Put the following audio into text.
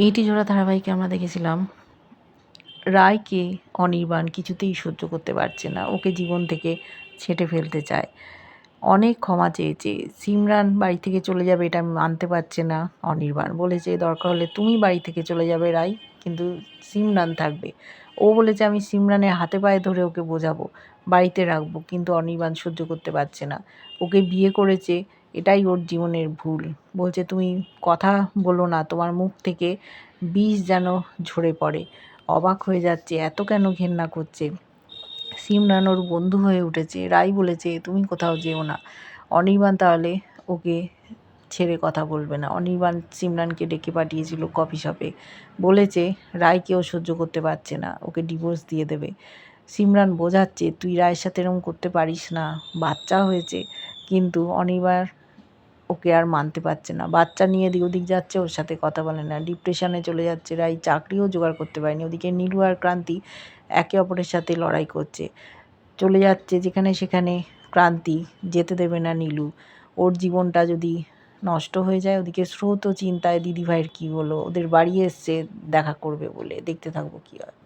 মেয়েটি জোড়া ধারাবাহিকে আমরা দেখেছিলাম। রায়কে অনির্বাণ কিছুতেই সহ্য করতে পারছে না। ওকে জীবন থেকে ছেঁটে ফেলতে চায়। অনেক ক্ষমা চেয়েছে। সিমরান বাড়ি থেকে চলে যাবে এটা আমি মানতে পারছে না। অনির্বাণ বলেছে, দরকার হলে তুমি বাড়ি থেকে চলে যাবে রাই, কিন্তু সিমরান থাকবে। ও বলেছে, আমি সিমরানের হাতে পায়ে ধরে ওকে বোঝাবো, বাড়িতে রাখব, কিন্তু অনির্বাণ সহ্য করতে পারছে না। ওকে বিয়ে করেছে এটাই ওর জীবনের ভুল। বলছে, তুমি কথা বলো না, তোমার মুখ থেকে বিষ যেন ঝরে পড়ে। অবাক হয়ে যাচ্ছে, এত কেন ঘেন্না করছে? সিমরান ওর বন্ধু হয়ে উঠেছে। রাই বলেছে, তুমি কোথাও যেও না। অনির্বাণ তাহলে ওকে ছেড়ে কথা বলবে না। অনির্বাণ সিমরানকে ডেকে পাঠিয়েছিল কফি শপে। বলেছে রায়কেও সহ্য করতে পারছে না, ওকে ডিভোর্স দিয়ে দেবে। সিমরান বোঝাচ্ছে, তুই রায়ের সাথে এরকম করতে পারিস না। বাচ্চা হয়েছে, কিন্তু অনির্বাণ ওকে আর মানতে পারছে না। বাচ্চা নিয়ে এদিক ওদিক যাচ্ছে, ওর সাথে কথা বলে না। ডিপ্রেশনে চলে যাচ্ছে, রাই চাকরিও জোগাড় করতে পারেনি। ওদিকে নীলু আর ক্রান্তি একে অপরের সাথে লড়াই করছে। চলে যাচ্ছে যেখানে সেখানে ক্রান্তি, যেতে দেবে না নীলু। ওর জীবনটা যদি নষ্ট হয়ে যায়, ওদিকে স্রোতও চিন্তায়, দিদিভাইয়ের কী হলো? ওদের বাড়ি এসছে, দেখা করবে বলে। দেখতে থাকব কী হয়।